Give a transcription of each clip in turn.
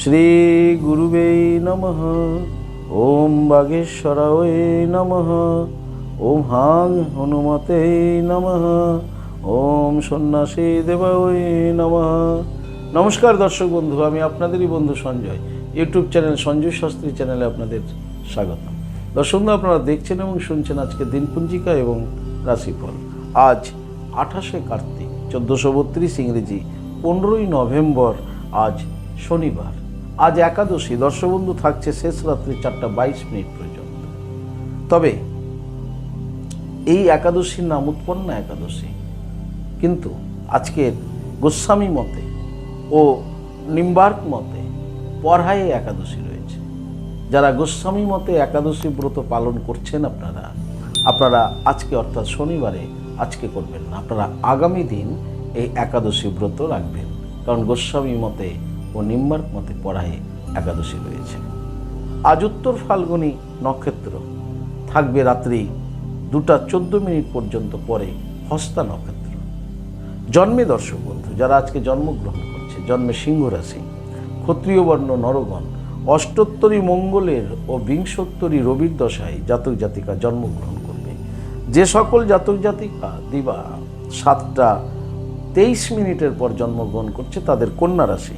শ্রী গুরুবে নমঃ। ওম বাগেশ্বরায় নমঃ। ওম হাং হনুমতে নমঃ। ওম সন্ন্যাসী দেবায় নমঃ। নমস্কার দর্শক বন্ধু, আমি আপনাদেরই বন্ধু সঞ্জয়। ইউটিউব চ্যানেল সঞ্জয় শাস্ত্রী চ্যানেলে আপনাদের স্বাগত। দর্শক আপনারা দেখছেন এবং শুনছেন আজকে দিনপঞ্জিকা এবং রাশিফল। আজ আঠাশে কার্তিক, চোদ্দোশো বত্রিশ ইংরেজি, পনেরোই নভেম্বর, আজ শনিবার। আজ একাদশী দর্শক বন্ধু থাকছে শেষ রাত্রি চারটা বাইশ মিনিট পর্যন্ত। তবে এই একাদশীর নাম উৎপন্ন একাদশী। কিন্তু আজকের গোস্বামী মতে ও নিম্বার্ক মতে পরহায়ে একাদশী রয়েছে। যারা গোস্বামী মতে একাদশী ব্রত পালন করছেন আপনারা আপনারা আজকে অর্থাৎ শনিবারে আজকে করবেন না। আপনারা আগামী দিন এই একাদশী ব্রত রাখবেন। কারণ গোস্বামী মতে ও নিম্বার্ক মতে পড়ায় একাদশী রয়েছে। আজ উত্তর ফাল্গুনী নক্ষত্র। থাকবে রাত্রি দুটা চোদ্দ মিনিট পর্যন্ত পরে হস্তা নক্ষত্র। জন্মে দর্শক বন্ধু, যারা আজকে জন্মগ্রহণ করছে, জন্মে সিংহ রাশি, ক্ষত্রিয় বর্ণ, নরগণ, অষ্টোত্তরী মঙ্গলের ও বিংশোত্তরী রবির দশায় জাতক জাতিকা জন্মগ্রহণ করবে। যে সকল জাতক জাতিকা দিবা সাতটা তেইশ মিনিটের পর জন্মগ্রহণ করছে, তাদের কন্যা রাশি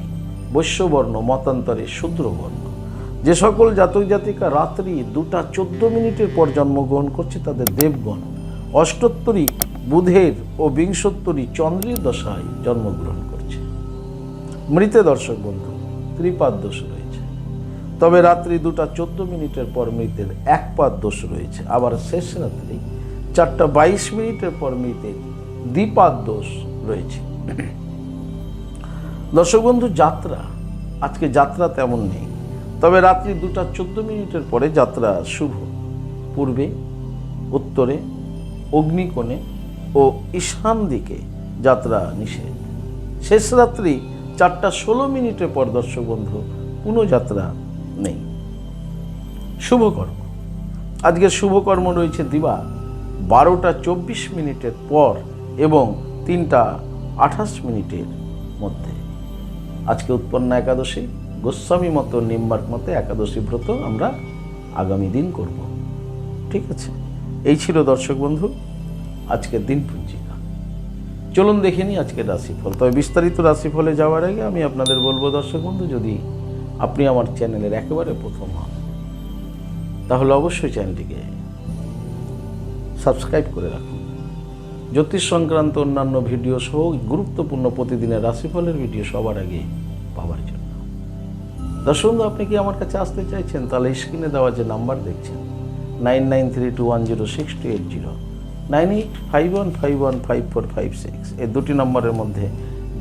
বৈশ্যবর্ণ, মতান্তরে শূদ্রবর্ণ। যে সকল জাতক জাতিকা রাত্রি দুটা চোদ্দ মিনিটের পর জন্মগ্রহণ করছে তাদের দেবগণ। অষ্টোত্তরী বুধের ও বিংশোত্তরী চন্দ্রের দশায় জন্মগ্রহণ করছে। মৃতে দর্শক বন্ধু, ত্রিপাদ দোষ রয়েছে। তবে রাত্রি দুটা চোদ্দ মিনিটের পর মৃতের এক পাদ দোষ রয়েছে। আবার শেষ রাত্রি চারটা বাইশ মিনিটের পর মৃতের দ্বিপাদ দোষ রয়েছে। দর্শক বন্ধু যাত্রা। আজকে যাত্রা তেমন নেই। তবে রাত্রি দুটা চোদ্দ মিনিটের পরে যাত্রা শুভ। পূর্বে, উত্তরে, অগ্নিকোণে ও ঈশান দিকে যাত্রা নিষেধ। শেষ রাত্রি চারটা ষোলো মিনিটের পর দর্শক বন্ধু কোনো যাত্রা নেই। শুভকর্ম আজকের শুভকর্ম রয়েছে দিবা বারোটা চব্বিশ মিনিটের পর এবং তিনটা আঠাশ মিনিটের মধ্যে। আজকে উৎপন্ন একাদশী, গোস্বামী মতো, নিম্বার্ক মতে একাদশী ব্রত আমরা আগামী দিন করব। ঠিক আছে? এই ছিল দর্শক বন্ধু, আজকের দিন পঞ্জিকা। চলুন দেখে নিই আজকের রাশিফল। তবে বিস্তারিত রাশিফলে যাওয়ার আগে আমি আপনাদের বলব দর্শক বন্ধু, যদি আপনি আমার চ্যানেলের একেবারে প্রথম হন, তাহলে অবশ্যই চ্যানেলটিকে সাবস্ক্রাইব করে রাখুন। জ্যোতিষ সংক্রান্ত অন্যান্য ভিডিও সহ গুরুত্বপূর্ণ প্রতিদিনের রাশিফলের ভিডিও সবার আগে পাওয়ার জন্য। দর্শক, আপনি কি আমার কাছে আসতে চাইছেন? তাহলে স্ক্রিনে দেওয়া যে নাম্বার দেখছেন, nine nine three two one zero six two eight zero, nine eight five one five one five four five six. এই দুটি নম্বরের মধ্যে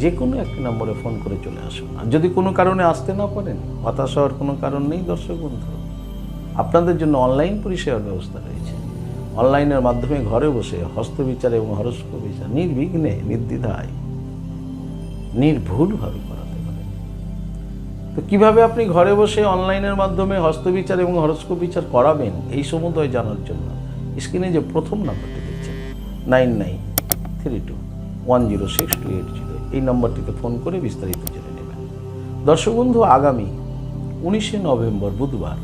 যে কোনো একটি নম্বরে ফোন করে চলে আসুন। আর যদি কোনো কারণে আসতে না পারেন, হতাশ হওয়ার কোনো কারণ নেই, দর্শক বন্ধু আপনাদের জন্য অনলাইন পরিষেবার ব্যবস্থা রয়েছে। অনলাইনের মাধ্যমে ঘরে বসে হস্তবিচার এবং হরস্কোপ বিচার নির্বিঘ্নে নির্দ্বিধায়, নির্ভুলভাবে করাতে পারেন তো কীভাবে আপনি ঘরে বসে অনলাইনের মাধ্যমে হস্তবিচার এবং হরস্কোপ বিচার করাবেন, এই সমুদয় জানার জন্য স্ক্রিনে যে প্রথম নাম্বারটি দেখছেন, nine nine three two one zero six two eight zero, এই নম্বরটিতে ফোন করে বিস্তারিত জেনে নেবেন। দর্শক বন্ধু, আগামী উনিশে নভেম্বর বুধবার,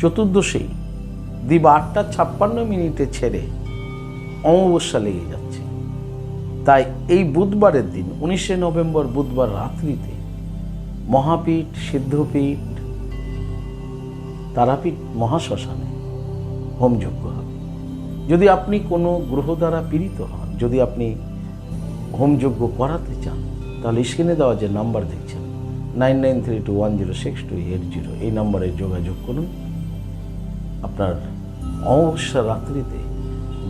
চতুর্দশী দিবা আটটা ছাপ্পান্ন মিনিটে ছেড়ে অমাবস্যা লেগে যাচ্ছে। তাই এই বুধবারের দিন, উনিশে নভেম্বর বুধবার রাত্রিতে মহাপীঠ, সিদ্ধপীঠ, তারাপীঠ, মহাশ্মশানে হোমযজ্ঞ হবে। যদি আপনি কোনো গ্রহ দ্বারা পীড়িত হন, যদি আপনি হোমযজ্ঞ করাতে চান, তাহলে স্ক্রিনে দেওয়া যে নাম্বার দেখছেন, nine nine three two one zero six two eight zero, এই নাম্বারে যোগাযোগ করুন। আপনার অমাবস্যা রাত্রিতে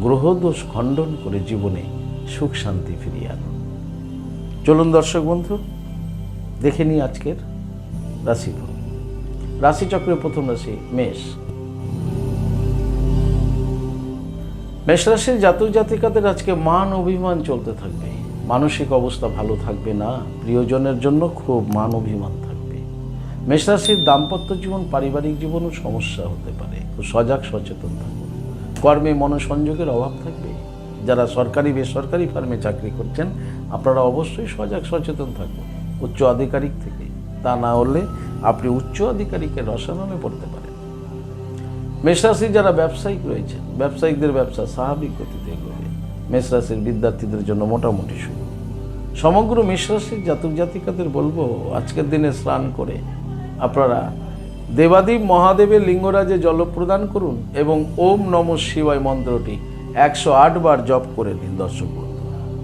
গ্রহদোষ খণ্ডন করে জীবনে সুখ শান্তি ফিরিয়ে আনুন। চলুন দর্শক বন্ধু, দেখে নিই আজকের রাশিফল। রাশিচক্রের প্রথম রাশি মেষ। মেষ রাশির জাতক জাতিকাদের আজকে মান অভিমান চলতে থাকবে। মানসিক অবস্থা ভালো থাকবে না, প্রিয়জনের জন্য খুব মান অভিমান থাকবে। মেষ রাশির দাম্পত্য জীবন, পারিবারিক জীবনও সমস্যা হতে পারে। খুব সজাগ, সচেতন থাকুন কর্মে মনোসংযোগের অভাব থাকবে। যারা সরকারি, বেসরকারি ফার্মে চাকরি করছেন, আপনারা অবশ্যই সজাগ, সচেতন থাকুন উচ্চ আধিকারিক থেকে। তা না হলে আপনি উচ্চ আধিকারিকের রসায়নে পড়তে পারেন। মেষরাশি যারা ব্যবসায়িক রয়েছেন, ব্যবসায়িকদের ব্যবসা স্বাভাবিক গতিতে এগোবে। মেষরাশির বিদ্যার্থীদের জন্য মোটামুটি শুরু সমগ্র মেষরাশির জাতক জাতিকাদের বলব, আজকের দিনে স্নান করে আপনারা দেবাদেব মহাদেবের লিঙ্গরাজে জল প্রদান করুন এবং ওম নম শিবায় মন্ত্রটি একশো আট বার জপ করে নিন দর্শক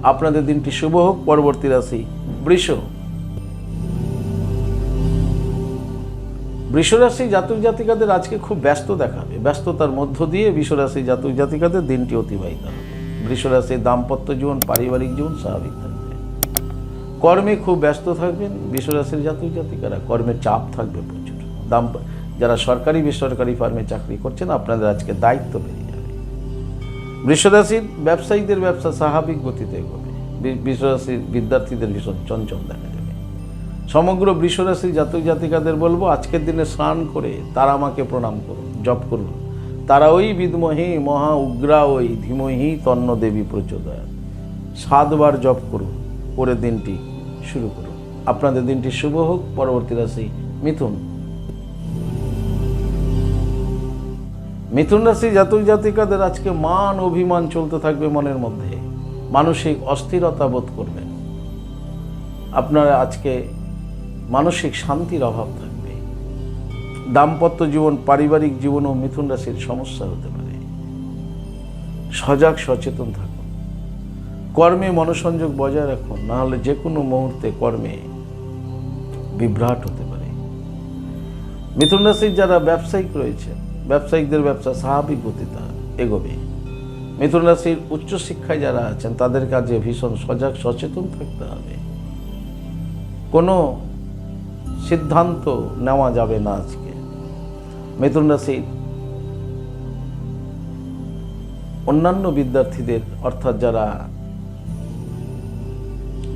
আপনাদের দিনটি শুভ হোক, পরবর্তী রাশি বৃষ। বৃষরাশি জাতক জাতিকাদের আজকে খুব ব্যস্ত দেখাবে। ব্যস্ততার মধ্য দিয়ে বৃষরাশি জাতক জাতিকাদের দিনটি অতিবাহিত হবে। বৃষরাশির দাম্পত্য জীবন, পারিবারিক জীবন স্বাভাবিক থাকবে। কর্মে খুব ব্যস্ত থাকবেন। বিশ্বরাশির জাতক জাতিকারা কর্মের চাপ থাকবে দাম, যারা সরকারি, বেসরকারি ফার্মে চাকরি করছেন, আপনাদের আজকে দায়িত্ব বেড়ে যাবে। বৃষরাশির ব্যবসায়ীদের ব্যবসা স্বাভাবিক গতিতে এগোবে। বৃষরাশির বিদ্যার্থীদের ভীষণ চঞ্চল দেখা যাবে সমগ্র বৃষরাশি জাতক জাতিকাদের বলব, আজকের দিনে স্নান করে তারা আমাকে প্রণাম করুন, জপ করুন। তারা ওই বিদমহি, মহা উগ্রা, ওই ধীমহি তন্ন দেবী প্রচোদয়াত সাতবার জপ করুন করে দিনটি শুরু করুন। আপনাদের দিনটি শুভ হোক, পরবর্তী রাশি মিথুন। মিথুন রাশি জাতক জাতিকাদের আজকে মান অভিমান চলতে থাকবে মনের মধ্যে। মানসিক অস্থিরতা বোধ করবেন। আপনারা আজকে মানসিক শান্তির অভাব থাকবে। দাম্পত্য জীবন, পারিবারিক জীবনও মিথুন রাশির সমস্যা হতে পারে। সজাগ, সচেতন থাকুন। কর্মে মনোসংযোগ বজায় রাখুন। না হলে যে কোনো মুহূর্তে কর্মে বিভ্রাট হতে পারে। মিথুন রাশির যারা ব্যবসায়িক রয়েছে ব্যবসায়িকদের ব্যবসা স্বাভাবিক গতিতে এগোবে। মিথুন রাশির উচ্চশিক্ষায় যারা আছেন, তাদের কাজে ভীষণ সজাগ, সচেতন থাকতে হবে। কোনো সিদ্ধান্ত নেওয়া যাবে না আজকে। মিথুন রাশির অন্যান্য বিদ্যার্থীদের, অর্থাৎ যারা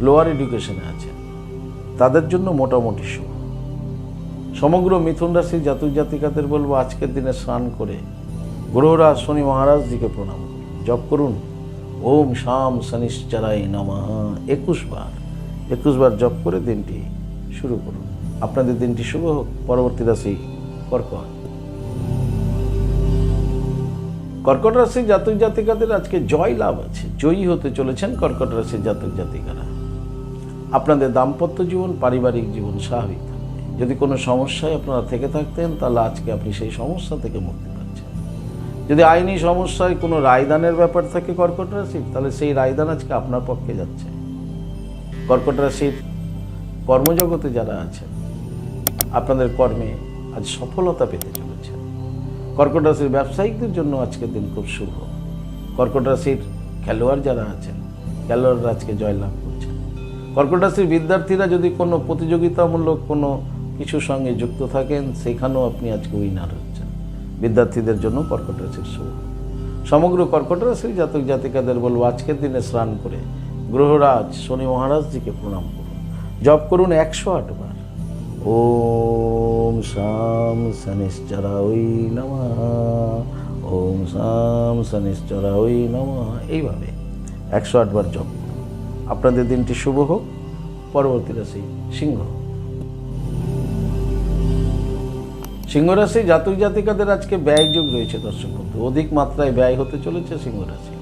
লোয়ার এডুকেশনে আছেন, তাদের জন্য মোটামুটি শুভ সমগ্র মিথুন রাশির জাতক জাতিকাদের বলব, আজকের দিনে স্নান করে গ্রহরাজ শনি মহারাজজিকে প্রণাম। জপ করুন। ওম শাম শনিশ্চরাই নমঃ। একুশ বার একুশ বার জপ করে দিনটি শুরু করুন। আপনাদের দিনটি শুভ হোক। পরবর্তী রাশি কর্কট। কর্কট রাশির জাতক জাতিকাদের আজকে জয় লাভ আছে। জয়ী হতে চলেছেন কর্কট রাশির জাতক জাতিকারা। আপনাদের দাম্পত্য জীবন, পারিবারিক জীবন স্বাভাবিক। যদি কোনো সমস্যায় আপনারা থেকে থাকতেন, তাহলে আজকে আপনি সেই সমস্যা থেকে মুক্তি পাচ্ছেন। যদি আইনি সমস্যায় কোনো রায়দানের ব্যাপার থাকে কর্কট রাশির, তাহলে সেই রায়দান আজকে আপনার পক্ষে যাচ্ছে। কর্কট রাশির কর্মজগতে যারা আছেন, আপনাদের কর্মে আজ সফলতা পেতে চলেছে কর্কট রাশির ব্যবসায়িকদের জন্য আজকের দিন খুব শুভ। কর্কট রাশির খেলোয়াড় যারা আছেন, খেলোয়াড়রা আজকে জয়লাভ করছেন। কর্কট রাশির বিদ্যার্থীরা যদি কোনো প্রতিযোগিতামূলক কোনো কিছুর সঙ্গে যুক্ত থাকেন, সেখানেও আপনি আজকে উইনার হচ্ছেন। বিদ্যার্থীদের জন্য কর্কট রাশির শুভ। সমগ্র কর্কট রাশির জাতক জাতিকাদের বলব, আজকের দিনে স্নান করে গ্রহরাজ শনি মহারাজজিকে প্রণাম করুন। জপ করুন একশো আট বার। ওম শাম শনিশ্চরা ওই নমঃ। ওম শাম শনিশ্চরা ওই নমঃ। এইভাবে একশো আটবার জপ করুন। আপনাদের দিনটি শুভ হোক। পরবর্তী রাশি সিংহ। সিংহ রাশি জাতক জাতিকাদের আজকে ব্যয় যোগ রয়েছে দর্শক বন্ধু। অধিক মাত্রায় ব্যয় হতে চলেছে সিংহ রাশি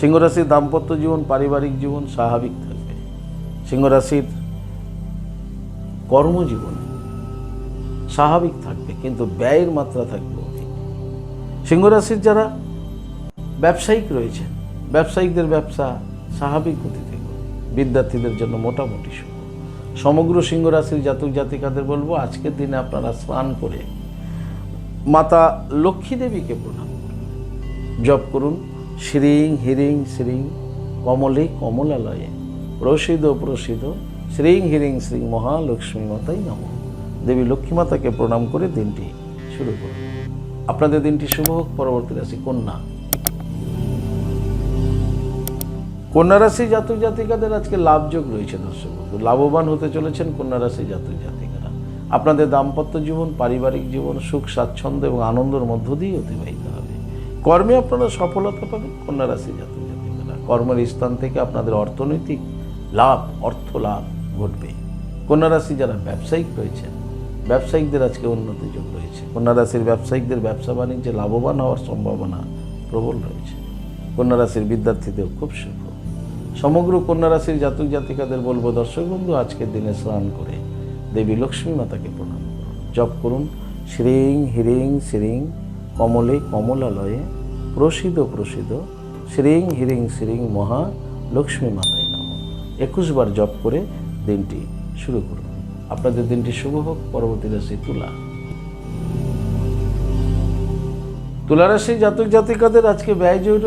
সিংহ রাশির দাম্পত্য জীবন, পারিবারিক জীবন স্বাভাবিক থাকবে। সিংহ রাশির কর্মজীবন স্বাভাবিক থাকবে, কিন্তু ব্যয়ের মাত্রা থাকবে অধিক। সিংহ রাশির যারা ব্যবসায়িক রয়েছেন, ব্যবসায়িকদের ব্যবসা স্বাভাবিক গতিতে। বিদ্যার্থীদের জন্য মোটামুটি সমগ্র সিংহ রাশির জাতক জাতিকাদের বলব, আজকের দিনে আপনারা স্নান করে মাতা লক্ষ্মী দেবীকে প্রণাম। জপ করুন, শ্রীং হিরিং শ্রীং কমলে কমলালয়ে। প্রসিদ্ধ প্রসিদ্ধ, শ্রীং হিরিং শ্রী মহালক্ষ্মী মাতাই নম। দেবী লক্ষ্মী মাতাকে প্রণাম করে দিনটি শুরু করুন। আপনাদের দিনটি শুভ হোক, পরবর্তী রাশি কন্যা। কন্যা রাশি জাতক জাতিকাদের আজকে লাভযোগ রয়েছে দর্শক লাভবান হতে চলেছেন কন্যা রাশি জাতক জাতিকারা আপনাদের দাম্পত্য জীবন, পারিবারিক জীবন, সুখ, স্বাচ্ছন্দ্য এবং আনন্দের মধ্য দিয়ে অতিবাহিত হবে। কর্মে আপনারা সফলতা পাবেন, কন্যা রাশি জাতক জাতিকারা। কর্মের স্থান থেকে আপনাদের অর্থনৈতিক লাভ, অর্থ লাভ ঘটবে। কন্যা রাশি যারা ব্যবসায়িক রয়েছেন, ব্যবসায়িকদের আজকে উন্নতি যোগ রয়েছে। কন্যা রাশির ব্যবসায়িকদের ব্যবসা বাণিজ্যে লাভবান হওয়ার সম্ভাবনা প্রবল রয়েছে। কন্যা রাশির বিদ্যার্থীদের খুব শুভ সমগ্র কন্যা রাশির জাতক জাতিকাদের বলব, দর্শক বন্ধু, আজকের দিনে স্নান করে দেবী লক্ষ্মী মাতাকে প্রণাম করুন। জপ করুন। শ্রীং, হিরিং শ্রীং কমলে কমলালয়ে প্রসিদ্ধ প্রসিদ্ধ শ্রীং, হিরিং শ্রীং মহা লক্ষ্মী মাতায় নাম। একুশ বার জপ করে দিনটি শুরু করুন। আপনাদের দিনটি শুভ হোক। পরবর্তী রাশি তুলা। তুলারাশি জাতক জাতিকাদের আজকে ব্যয় যোগ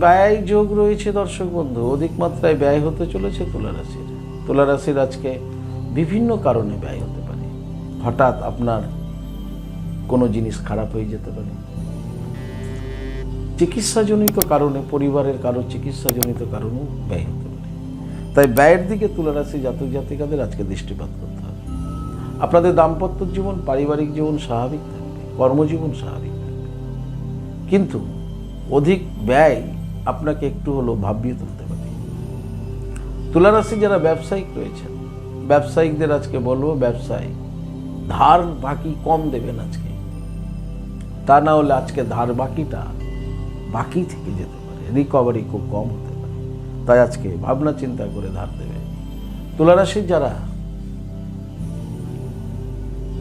ব্যয় যোগ রয়েছে দর্শক বন্ধু। অধিক মাত্রায় ব্যয় হতে চলেছে তুলারাশির তুলারাশির আজকে বিভিন্ন কারণে ব্যয় হতে পারে। হঠাৎ আপনার কোনো জিনিস খারাপ হয়ে যেতে পারে। চিকিৎসাজনিত কারণে, পরিবারের কারও চিকিৎসাজনিত কারণেও ব্যয় হতে পারে। তাই ব্যয়ের দিকে তুলারাশি জাতক জাতিকাদের আজকে দৃষ্টিপাত করতে হবে। আপনাদের দাম্পত্য জীবন, পারিবারিক জীবন স্বাভাবিক থাকবে, কর্মজীবন স্বাভাবিক থাকবে। কিন্তু অধিক ব্যয় আপনাকে একটু হলেও ভাবিয়ে তুলতে পারে। তুলারাশি যারা ব্যবসায়িক রয়েছেন ব্যবসায়িকদের আজকে বলব ব্যবসায় ধার বাকি কম দেবেন আজকে। তা না হলে আজকে ধার বাকিটা বাকি থেকে যেতে পারে। রিকভারি খুব কম হতে পারে। তাই আজকে ভাবনা চিন্তা করে ধার দেবে। তুলারাশির যারা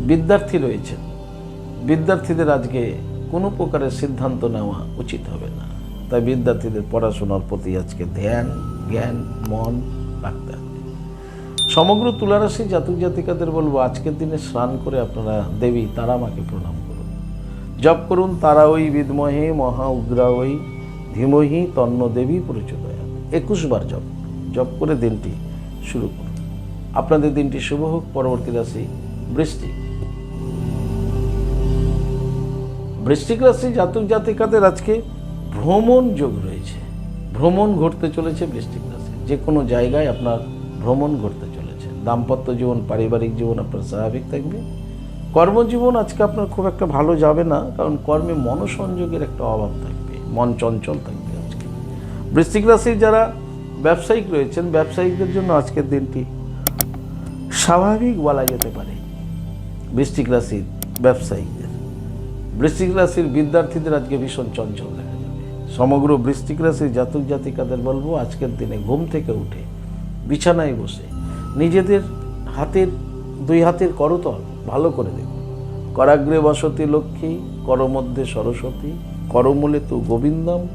বিদ্যার্থী রয়েছেন, বিদ্যার্থীদের আজকে কোনো প্রকারের সিদ্ধান্ত নেওয়া উচিত হবে না। তাই বিদ্যার্থীদের পড়াশোনার প্রতি আজকে ধ্যান, জ্ঞান, মন সমগ্র তুলারাশি জাতক জাতিকাদের বলব, আজকের দিনে স্নান করে আপনারা দেবী তারামাকে প্রণাম করুন। জপ করুন তারা ওই বিদমহে, মহা উগ্রা ওই ধীমহি তন্ন দেবী পরিচোদয়া একুশ বার জপ জপ করে দিনটি শুরু করুন। আপনাদের দিনটি শুভ হোক, পরবর্তী রাশি বৃষ্টি বৃশ্চিক রাশি জাতক জাতিকাদের আজকে ভ্রমণ যোগ রয়েছে। ভ্রমণ ঘটতে চলেছে বৃশ্চিক রাশি যে কোনো জায়গায় আপনার ভ্রমণ ঘটতে দাম্পত্য জীবন, পারিবারিক জীবন আপনার স্বাভাবিক থাকবে। কর্মজীবন আজকে আপনার খুব একটা ভালো যাবে না, কারণ কর্মে মনসংযোগের একটা অভাব থাকবে, মন চঞ্চল থাকবে আজকে। বৃশ্চিক রাশির যারা ব্যবসায়িক রয়েছেন, ব্যবসায়িকদের জন্য আজকের দিনটি স্বাভাবিক বলা যেতে পারে। বৃশ্চিক রাশির ব্যবসায়িকদের বৃশ্চিক রাশির বিদ্যার্থীদের আজকে ভীষণ চঞ্চল দেখা যাবে। সমগ্র বৃশ্চিক রাশির জাতক জাতিকাদের বলব, আজকের দিনে ঘুম থেকে উঠে বিছানায় বসে নিজেদের হাতের, দুই হাতের করতল ভালো করে দেখুন। করাগ্রে বসতি লক্ষ্মী, করমধ্যে সরস্বতী, করমূলে তু গোবিন্দম,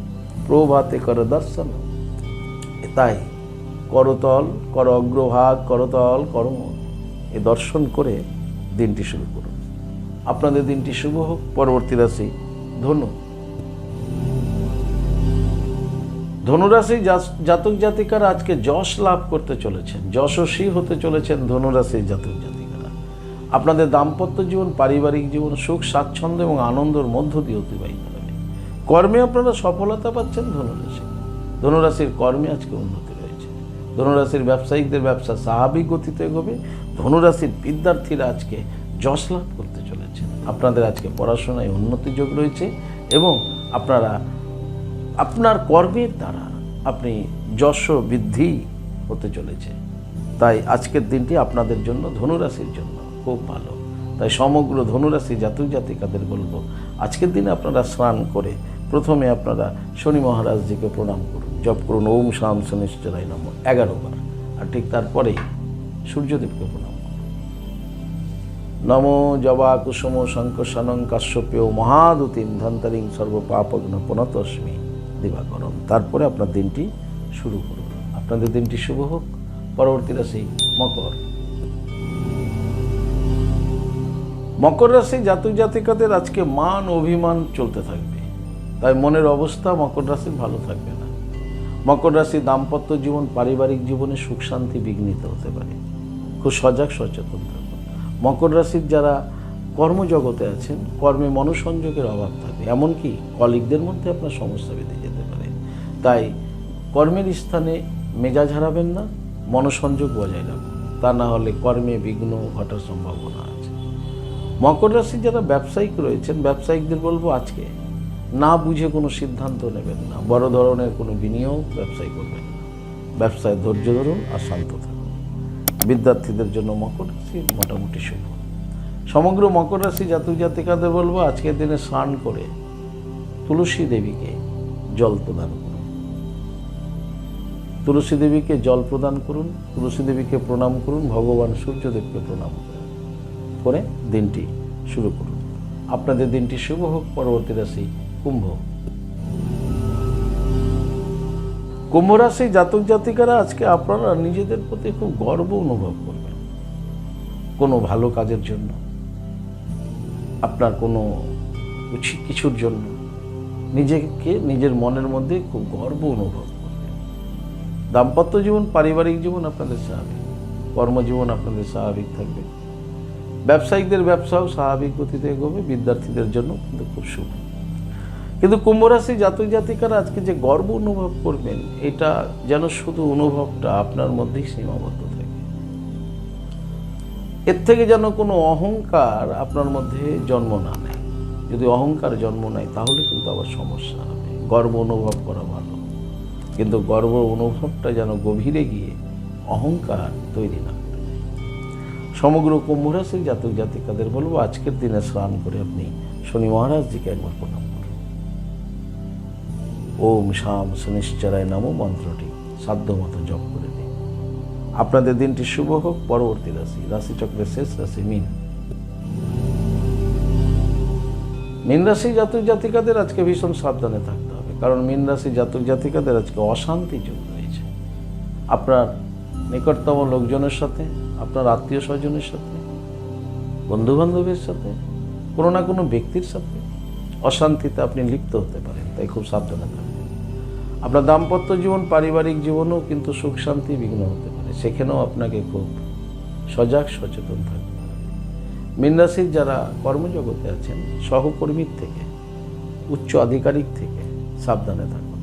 প্রভাতে কর দর্শন তাই করতল, কর অগ্রভাগ, করতল, করম, এ দর্শন করে দিনটি শুরু করুন। আপনাদের দিনটি শুভ হোক। পরবর্তী রাশি ধনু। ধনুরাশি জাতক জাতিকারা আজকে যশ লাভ করতে চলেছেন। যশস্বী হতে চলেছেন ধনুরাশি জাতক জাতিকারা। আপনাদের দাম্পত্য জীবন, পারিবারিক জীবন, সুখ, স্বাচ্ছন্দ্য এবং আনন্দের মধ্য দিয়ে অতিবাহিত হবে। কর্মে আপনারা সফলতা পাচ্ছেন ধনুরাশি। ধনুরাশির কর্মে আজকে উন্নতি রয়েছে। ধনুরাশির ব্যবসায়িকদের ব্যবসা স্বাভাবিক গতিতে এগোবে। ধনুরাশির বিদ্যার্থীরা আজকে যশ লাভ করতে চলেছেন। আপনাদের আজকে পড়াশোনায় উন্নতি যোগ রয়েছে এবং আপনারা আপনার কর্মের দ্বারা আপনি যশ বৃদ্ধি হতে চলেছে। তাই আজকের দিনটি আপনাদের জন্য ধনুরাশির জন্য খুব ভালো। তাই সমগ্র ধনুরাশি জাতক জাতিকাদের বলব, আজকের দিনে আপনারা স্নান করে প্রথমে আপনারা শনি মহারাজজিকে প্রণাম করুন। জপ করুন, ওম শাম শনিশ্চরাই নম। এগারো বার। আর ঠিক তারপরেই সূর্যদেবকে প্রণাম করুন। নম জবা কুসুম শঙ্কর শঙ্কশানং কাশ্যপেয় মহাদুতিম ধন্তারিং সর্বপাপগ্ন পুনতস্মি। দিবাকরণ তারপরে আপনার দিনটি শুরু করুন। আপনাদের দিনটি শুভ হোক। পরবর্তী রাশি মকর। মকর রাশি জাতক জাতিকাদের আজকে মান অভিমান চলতে থাকবে। তাই মনের অবস্থা মকর রাশির ভালো থাকবে না। মকর রাশি দাম্পত্য জীবন, পারিবারিক জীবনে সুখ, শান্তি, বিঘ্নিত হতে পারে। খুব সজাগ, সচেতন থাকুন। মকর রাশির যারা কর্মজগতে আছেন, কর্মে মনোসংযোগের অভাব থাকে। এমনকি কলিগদের মধ্যে আপনার সমস্যা বেঁধে তাই কর্মের স্থানে মেজাজ হারাবেন না, মনোসংযোগ বজায় রাখুন। তা না হলে কর্মে বিঘ্ন ঘটার সম্ভাবনা আছে। মকর রাশির যারা ব্যবসায়িক রয়েছেন, ব্যবসায়িকদের বলব আজকে, না বুঝে কোনো সিদ্ধান্ত নেবেন না। বড় ধরনের কোনো বিনিয়োগ ব্যবসায় করবেন না। ব্যবসায় ধৈর্য ধরুন আর শান্ত থাকুন। বিদ্যার্থীদের জন্য মকর রাশি মোটামুটি শুভ। সমগ্র মকর রাশি জাতক জাতিকাদের বলব, আজকের দিনে স্নান করে তুলসী দেবীকে জল প্রদান তুলসী দেবীকে জল প্রদান করুন, তুলসী দেবীকে প্রণাম করুন, ভগবান সূর্যদেবকে প্রণাম করুন করে দিনটি শুরু করুন। আপনাদের দিনটি শুভ হোক, পরবর্তী রাশি কুম্ভ কুম্ভ রাশি জাতক জাতিকারা আজকে আপনারা নিজেদের প্রতি খুব গর্ব অনুভব করবেন। কোনো ভালো কাজের জন্য, আপনার কোনো কিছুর জন্য, নিজেকে, নিজের মনের মধ্যে খুব গর্ব অনুভব দাম্পত্য জীবন, পারিবারিক জীবন আপনাদের স্বাভাবিক। কর্মজীবন আপনাদের স্বাভাবিক থাকবে। ব্যবসায়িকদের ব্যবসাও স্বাভাবিক গতিতে এগোবে, বিদ্যার্থীদের জন্য কিন্তু খুব শুভ। কিন্তু কুম্ভ রাশি জাতক জাতিকারা আজকে যে গর্ব অনুভব করবেন, এটা যেন শুধু অনুভবটা আপনার মধ্যেই সীমাবদ্ধ থাকে। এর থেকে যেন কোনো অহংকার আপনার মধ্যে জন্ম না নেয়। যদি অহংকার জন্ম নেয়, তাহলে কিন্তু আবার সমস্যা হবে। গর্ব অনুভব করা ভালো। কিন্তু গর্ব অনুভবটা যেন গভীরে গিয়ে অহংকার তৈরি না সমগ্র কুম্ভ রাশির জাতক জাতিকাদের বলব, আজকের দিনে স্নান করে আপনি শনি মহারাজজিকে একবার প্রণাম করুন। ওম শাম শনিশ্চরায় নামো মন্ত্রটি সাধ্যমতো জপ করে দিন আপনাদের দিনটি শুভ হোক, পরবর্তী রাশি, রাশিচক্রের শেষ রাশি মিন। মিন রাশি জাতক জাতিকাদের আজকে ভীষণ সাবধানে থাকতে কারণ মীন রাশি জাতক জাতিকাদের আজকে অশান্তি যোগ রয়েছে আপনার নিকটতম লোকজনের সাথে, আপনার আত্মীয় স্বজনের সাথে বন্ধু বান্ধবের সাথে, কোনো না কোনো ব্যক্তির সাথে অশান্তিতে আপনি লিপ্ত হতে পারেন, তাই খুব সাবধানে থাকবেন আপনার দাম্পত্য জীবন, পারিবারিক জীবনেও কিন্তু সুখ শান্তি বিঘ্ন হতে পারে। সেখানেও আপনাকে খুব সজাগ, সচেতন থাকতে হবে। মীন রাশির যারা কর্মজগতে আছেন, সহকর্মীর থেকে, উচ্চ আধিকারিক থেকে সাবধানে থাকুন।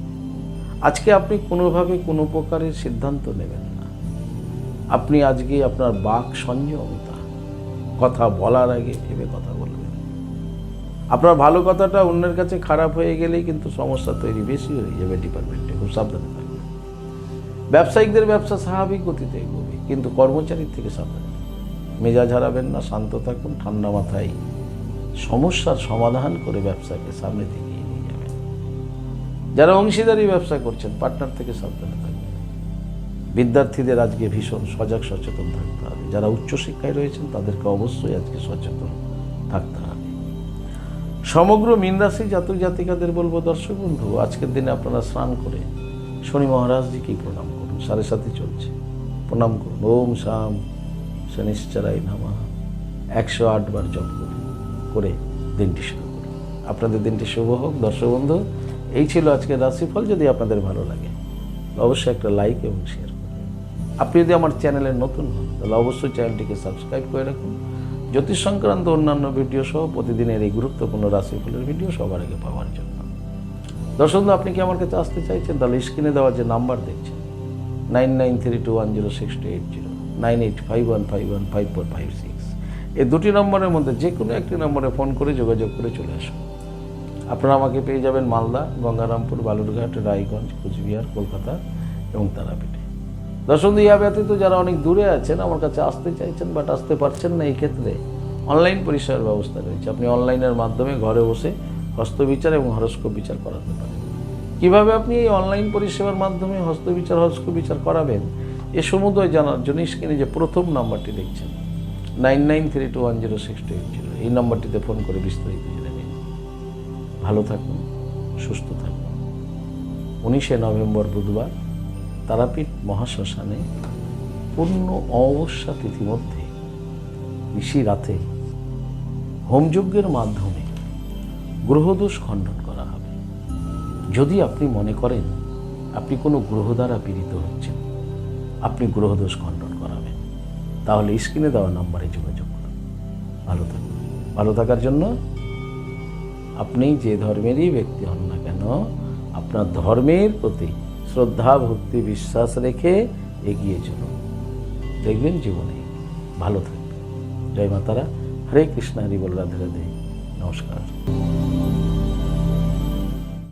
আজকে আপনি কোনোভাবে কোনো প্রকারের সিদ্ধান্ত নেবেন না। আপনি আজকে আপনার বাক সংযমিতা কথা বলার আগে ভেবে কথা বলবেন। আপনার ভালো কথাটা অন্যের কাছে খারাপ হয়ে গেলেই কিন্তু সমস্যা তৈরি বেশি হয়ে যাবে ডিপার্টমেন্টে। খুব সাবধানে থাকবেন। ব্যবসায়িকদের ব্যবসা স্বাভাবিক গতিতে এগোবে, কিন্তু কর্মচারীর থেকে সাবধানে। মেজাজ হারাবেন না, শান্ত থাকুন, ঠান্ডা মাথায় সমস্যার সমাধান করে ব্যবসাকে সামনে দিকে যারা অংশীদারি ব্যবসা করছেন পার্টনার থেকে সাবধানে থাকবেন বিদ্যার্থীদের আজকে ভীষণ সজাগ সচেতন থাকতে হবে। যারা উচ্চশিক্ষায় রয়েছেন, তাদেরকে অবশ্যই আজকে সচেতন থাকতে হবে। সমগ্র মীন রাশি জাতক জাতিকাদের বলব, দর্শক বন্ধু, আজকের দিনে আপনারা স্নান করে শনি মহারাজজিকেই প্রণাম করুন? সাড়ে সাথে চলছে। প্রণাম করুন। ওম শাম শনিশ্চরাই নামা। একশো আটবার জপ করে দিনটি শুরু করুন। আপনাদের দিনটি শুভ হোক। দর্শক বন্ধু এই ছিল আজকের রাশিফল, যদি আপনাদের ভালো লাগে, অবশ্যই একটা লাইক এবং শেয়ার করবেন আপনি যদি আমার চ্যানেলে নতুন হন, তাহলে অবশ্যই চ্যানেলটিকে সাবস্ক্রাইব করে রাখুন। জ্যোতিষ সংক্রান্ত অন্যান্য ভিডিও সহ প্রতিদিনের এই গুরুত্বপূর্ণ রাশিফলের ভিডিও সবার আগে পাওয়ার জন্য। দর্শক, আপনি কি আমার কাছে আসতে চাইছেন? তাহলে স্ক্রিনে দেওয়া যে নাম্বার দেখছেন nine nine three two one zero six two eight zero nine eight five one five one five four five six এই দুটি নম্বরের মধ্যে যে কোনো একটি নম্বরে ফোন করে যোগাযোগ করে চলে আসুন। আপনারা আমাকে পেয়ে যাবেন মালদা, গঙ্গারামপুর, বালুরঘাট, রায়গঞ্জ, কুচবিহার, কলকাতা এবং তারাপীঠে। দর্শক ইয়া ব্যতীত যারা অনেক দূরে আছেন, আমার কাছে আসতে চাইছেন বাট আসতে পারছেন না, এই ক্ষেত্রে অনলাইন পরিষেবার ব্যবস্থা রয়েছে। আপনি অনলাইনের মাধ্যমে ঘরে বসে হস্তবিচার এবং হরস্কোপ বিচার করাতে পারেন। কীভাবে আপনি এই অনলাইন পরিষেবার মাধ্যমে হস্তবিচার হরস্কোপ বিচার করাবেন? এ সমুদয় জানার জন্য স্ক্রিনে যে প্রথম নাম্বারটি দেখছেন nine nine three two one zero six two eight zero এই নাম্বারটিতে ফোন করে বিস্তারিত জেনে ভালো থাকুন, সুস্থ থাকুন। উনিশে নভেম্বর বুধবার তারাপীঠ মহাশ্মশানে পূর্ণ অমাবস্যা তিথি মধ্যে, নিশি রাতে হোমযজ্ঞের মাধ্যমে গ্রহদোষ খণ্ডন করা হবে। যদি আপনি মনে করেন আপনি কোনো গ্রহ দ্বারা পীড়িত হচ্ছেন, আপনি গ্রহদোষ খণ্ডন করাবেন। তাহলে স্ক্রিনে দেওয়া নাম্বারে যোগাযোগ করুন। ভালো থাকুন। ভালো থাকার জন্য আপনি যে ধর্মেরই ব্যক্তি হন না কেন, আপনার ধর্মের প্রতি শ্রদ্ধা, ভক্তি, বিশ্বাস রেখে এগিয়ে চলুন। দেখবেন জীবনে ভালো থাকবে জয় মাতারা। হরে কৃষ্ণ, হরি বল, রাধে রাধে। নমস্কার।